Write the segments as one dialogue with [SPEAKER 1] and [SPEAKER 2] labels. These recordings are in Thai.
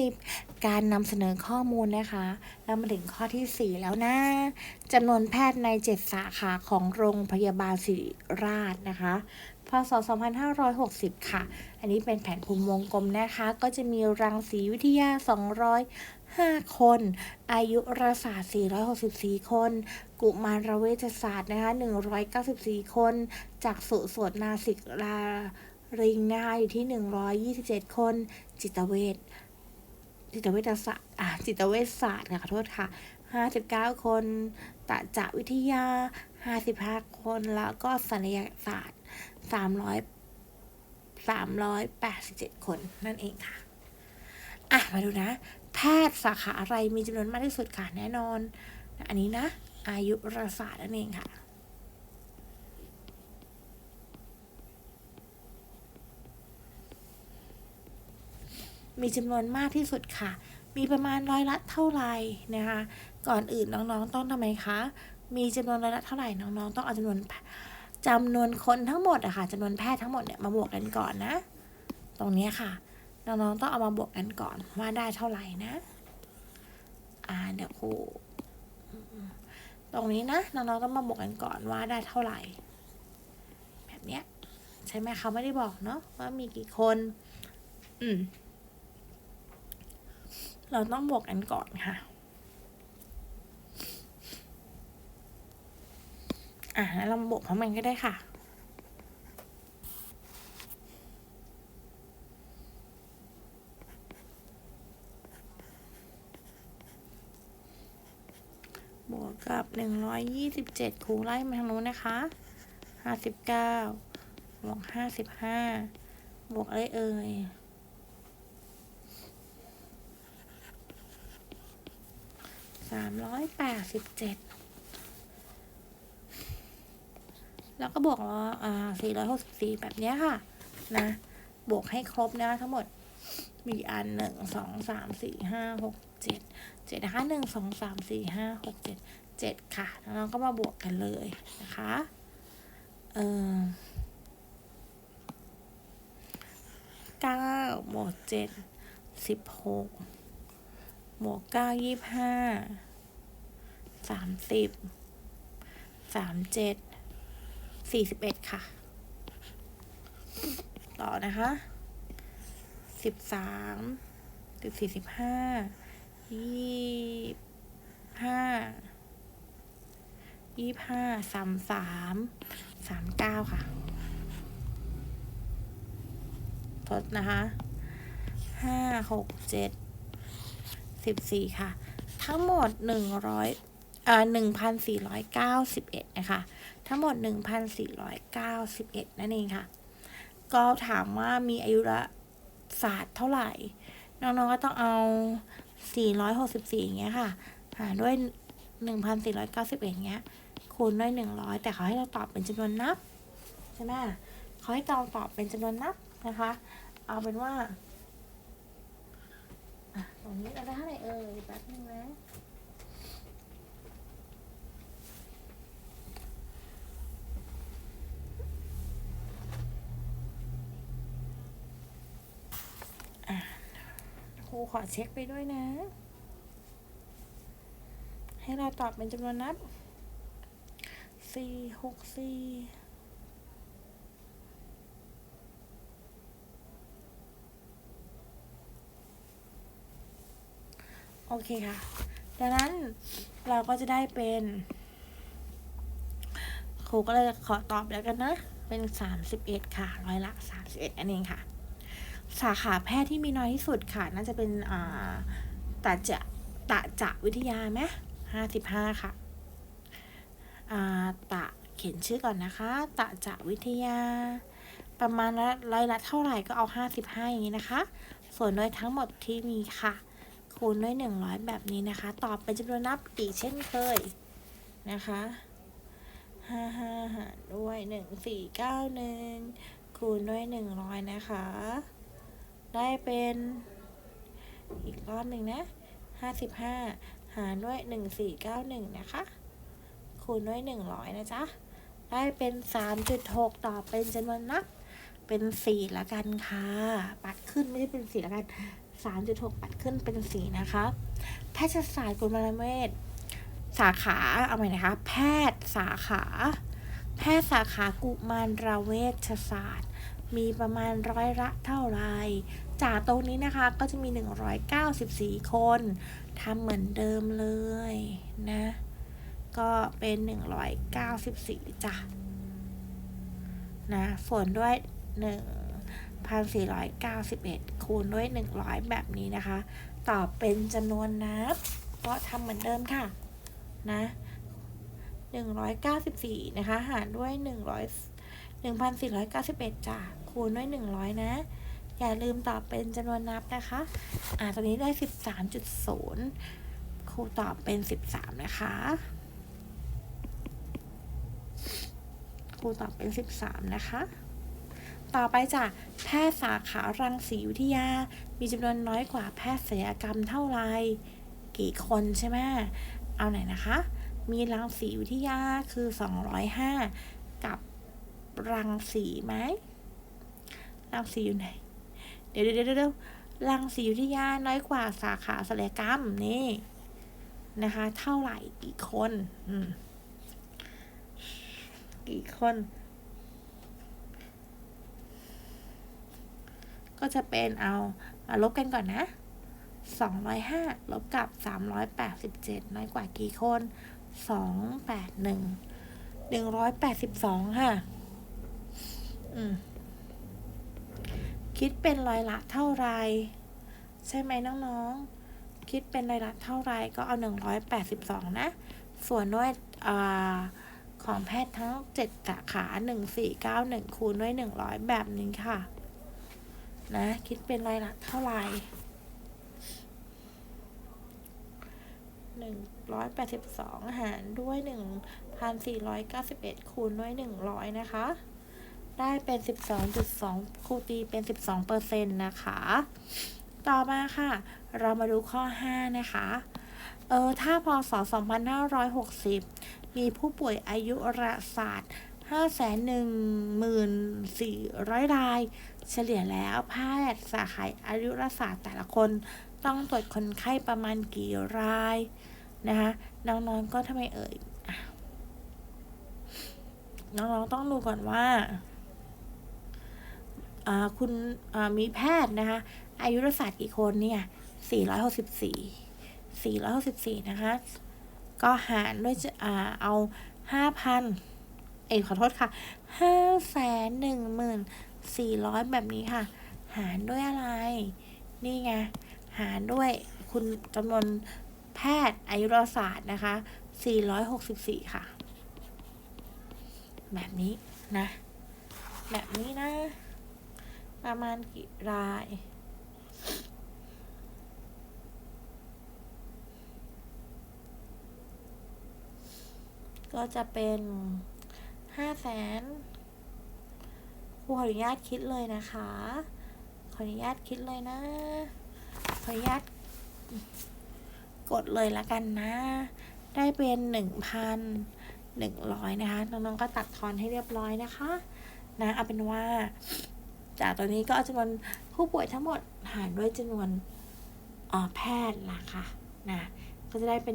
[SPEAKER 1] 10 การนำเสนอข้อมูลนะคะ เรามาถึงข้อที่ 4 แล้วนะจำนวนแพทย์ใน 7 สาขาของโรงพยาบาลศิริราชนะคะ พศ 2560 ค่ะ อันนี้เป็นแผนภูมิวงกลมนะคะ ก็จะมีรังสีวิทยา 205 คน อายุรศาสตร์ 464 คน กุมารเวชศาสตร์นะคะ 194 คน จากสุโสตนาสิกราริงนะคะอยู่ที่ 127 คน จิตเวช จิตเวชศาสตร์อะจิตเวชศาสตร์ค่ะขอโทษค่ะ59คนตะจวิทยา55คนแล้วก็ศัลยศาสตร์300 387คนนั่นเองค่ะ อะ มาดูนะ แพทย์สาขาอะไรมีจำนวนมากที่สุดค่ะแน่นอน อันนี้นะ อายุรศาสตร์นั่นเองค่ะ มีจำนวนมากที่สุดค่ะ มีประมาณร้อยละเท่าไหร่นะคะ ก่อนอื่นน้องๆต้องทำไมคะ มีจำนวนร้อยละเท่าไหร่น้องๆ ต้องเอาจำนวนจำนวนคนทั้งหมดอะค่ะจำนวนแพทย์ทั้งหมดเนี่ยมาบวกกันก่อนนะ ตรงนี้ค่ะ น้องๆต้องเอามาบวกกันก่อนว่าได้เท่าไหร่นะอ่าเดี๋ยวครูตรงนี้นะน้องๆต้องมาบวกกันก่อนว่าได้เท่าไหร่ แบบเนี้ยใช่ไหมเขาไม่ได้บอกเนาะว่ามีกี่คน อืม เราต้องบวกกันก่อนค่ะ อะแล้วเราบวกพร้อมกันก็ได้ค่ะบวกกับหนึ่งร้อยยี่สิบเจ็ดครูไล่มาทางนู้นนะคะห้าสิบเก้าบวกห้าสิบห้าบวกอะไรเอ่ย สามร้อยแปดสิบเจ็ดแล้วก็บวกล้ออ่าสี่ร้อยหกสิบสี่แบบนี้ค่ะ นะ บวกให้ครบนะทั้งหมด มีอันหนึ่งสองสามสี่ห้าหกเจ็ดเจ็ดนะคะหนึ่งสองสามสี่ห้าหกเจ็ดเจ็ดค่ะแล้วเราก็มาบวกกันเลยนะคะ เออเก้าบวกเจ็ดสิบหก บวกเก้ายี่ห้าสามสิบสามเจ็ดสี่สิบเอ็ดค่ะ ต่อนะคะสิบสามสิบสี่สิบห้ายี่ห้ายี่ห้าสามสามสามเก้าค่ะทดนะคะห้าหกเจ็ด สิบสี่ค่ะ ทั้งหมดหนึ่งร้อยอ่าหนึ่งพันสี่ร้อยเก้าสิบเอ็ดนะคะ ทั้งหมดหนึ่งพันสี่ร้อยเก้าสิบเอ็ดนั่นเองค่ะ ก็ถามว่ามีอายุรศาสตร์เท่าไหร่ น้องๆก็ต้องเอาสี่ร้อยหกสิบสี่อย่างเงี้ยค่ะ หารด้วยหนึ่งพันสี่ร้อยเก้าสิบเอ็ดเงี้ย คูณด้วยหนึ่งร้อยแต่เขาให้เราตอบเป็นจำนวนนับ ใช่ไหมเขาให้เราตอบเป็นจำนวนนับนะคะ เอาเป็นว่า ของนี้เราได้เท่าไหร่เอ่ยแป๊บนึงนะครูขอเช็คไปด้วยนะ ให้เราตอบเป็นจำนวนนับสี่หกสี่ โอเคค่ะ ดังนั้นเราก็จะได้เป็นครูก็เลยขอตอบแล้วกันนะ เป็นสามสิบเอ็ดค่ะ ร้อยละสามสิบเอ็ดอันเองค่ะ สาขาแพทย์ที่มีน้อยที่สุดค่ะ น่าจะเป็นอ่าตาจะตะจะวิทยาไหมห้าสิบห้าค่ะอ่าตะเขียนชื่อก่อนนะคะ ตะจะวิทยา ประมาณร้อยละเท่าไหร่ก็เอาห้าสิบห้าอย่างนี้นะคะ ส่วนโดยทั้งหมดที่มีค่ะ คูณด้วยหนึ่งร้อยแบบนี้นะคะ ตอบเป็นจำนวนนับอีกเช่นเคยนะคะห้าห้าหารด้วยหนึ่งสี่เก้าหนึ่งคูณด้วยหนึ่งร้อยนะคะ ได้เป็นอีกรอบหนึ่งนะห้าสิบห้าหารด้วยหนึ่งสี่เก้าหนึ่งนะคะ คูณด้วยหนึ่งร้อยนะจ๊ะ ได้เป็นสามจุดหกตอบเป็นจำนวนนับ เป็นสี่ละกันค่ะ ปัดขึ้นไม่ได้เป็นสี่ละกัน 3.6ปัดขึ้นเป็น 4 นะคะ แพทยศาสตร์กุมารเวชสาขา เอาใหม่นะคะ แพทย์สาขา แพทย์สาขากุมารเวชศาสตร์ มีประมาณร้อยละเท่าไหรจากตรงนี้นะคะก็จะมี 194 คน ทำเหมือนเดิมเลยนะ ก็เป็น 194 จ้ะ นะส่วนด้วย 1,491 คูณด้วย 100 แบบนี้นะคะ ตอบเป็นจำนวนนับ ก็ทำเหมือนเดิมค่ะ นะ194 นะคะ หารด้วย 100 1,491จ้ะคูณด้วย 100 นะ อย่าลืมตอบเป็นจำนวนนับนะคะ อ่าตอนนี้ได้ 13.0 ครูตอบเป็น 13 นะคะ ครูตอบเป็น 13 นะคะ ต่อไปจ้ะแพทย์สาขารังสีวิทยา มีจำนวนน้อยกว่าแพทย์ศัลยกรรมเท่าไหร่กี่คนใช่ไหมเอาไหนนะคะ มีรังสีวิทยาคือ 205 กับรังสีไหมรังสีอยู่ไหน เดี๋ยวเดี๋ยวเดี๋ยวเดี๋ยวรังสีวิทยาน้อยกว่าสาขาศัลยกรรมนี่นะคะ เท่าไหร่กี่คน อืมกี่คน ก็จะเป็นเอามาลบกันก่อนนะ 205 ลบกับ 387 น้อยกว่ากี่คน 281 182 ค่ะ อืม คิดเป็นร้อยละเท่าไร ใช่ไหมน้องๆ คิดเป็นร้อยละเท่าไรก็เอา 182 นะ ส่วนด้วยอาของแพทย์ทั้ง 7 สาขา 1491 คูณด้วย 100 แบบนี้ค่ะ นะ คิดเป็นร้อยละเท่าไหร่หนึ่งร้อยแปดสิบสองหารด้วยหนึ่งพันสี่ร้อยเก้าสิบเอ็ดคูณด้วยหนึ่งร้อยนะคะ ได้เป็นสิบสองจุดสองคูตีเป็นสิบสองเปอร์เซ็นต์นะคะ ต่อมาค่ะ เรามาดูข้อห้านะคะ เออ ถ้าพศสองพันห้าร้อยหกสิบมีผู้ป่วยอายุรศาสตร์ห้าแสนหนึ่งหมื่นสี่ร้อยราย เฉลี่ยแล้วแพทย์สาขาอายุรศาสตร์แต่ละคนต้องตรวจคนไข้ประมาณกี่รายนะคะน้องๆก็ทำไมเอ่ยอะน้องๆต้องดูก่อนว่าอ่าคุณอ่ามีแพทย์นะคะ อายุรศาสตร์กี่คนเนี่ย 464 464 นะคะ ก็หารด้วยจะอ่าเอา 5,000 เอ้ยขอโทษค่ะ 400 แบบนี้ค่ะ หารด้วยอะไร นี่ไง หารด้วยคุณจำนวนแพทย์อายุรศาสตร์นะคะ 464 ค่ะ แบบนี้นะ แบบนี้นะ ประมาณกี่รายก็จะเป็นห้าแสน ครูขออนุญาตคิดเลยนะคะ ขออนุญาตคิดเลยนะ ขออนุญาตกดเลยละกันนะ ได้เป็นหนึ่งพันหนึ่งร้อยนะคะ น้องๆก็ตัดทอนให้เรียบร้อยนะคะ นะ เอาเป็นว่า จากตัวนี้ก็จำนวนผู้ป่วยทั้งหมดหารด้วยจำนวนออแพทย์ละค่ะ นะก็จะได้เป็น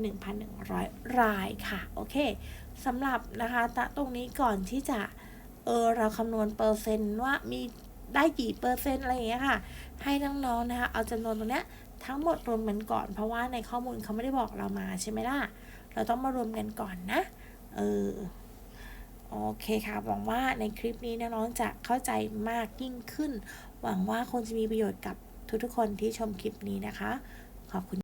[SPEAKER 1] 1,100 รายค่ะ โอเคสำหรับนะคะตะตรงนี้ก่อนที่จะ เออเราคำนวณเปอร์เซนต์ว่ามีได้กี่เปอร์เซ็นต์อะไรอย่างเงี้ยค่ะ ให้น้องๆนะคะเอาจำนวนตรงเนี้ยทั้งหมดรวมกันก่อน เพราะว่าในข้อมูลเขาไม่ได้บอกเรามาใช่ไหมล่ะ เราต้องมารวมกันก่อนนะ เออ โอเคค่ะ หวังว่าในคลิปนี้น้องๆจะเข้าใจมากยิ่งขึ้น หวังว่าคงจะมีประโยชน์กับทุกๆคนที่ชมคลิปนี้นะคะ ขอบคุณ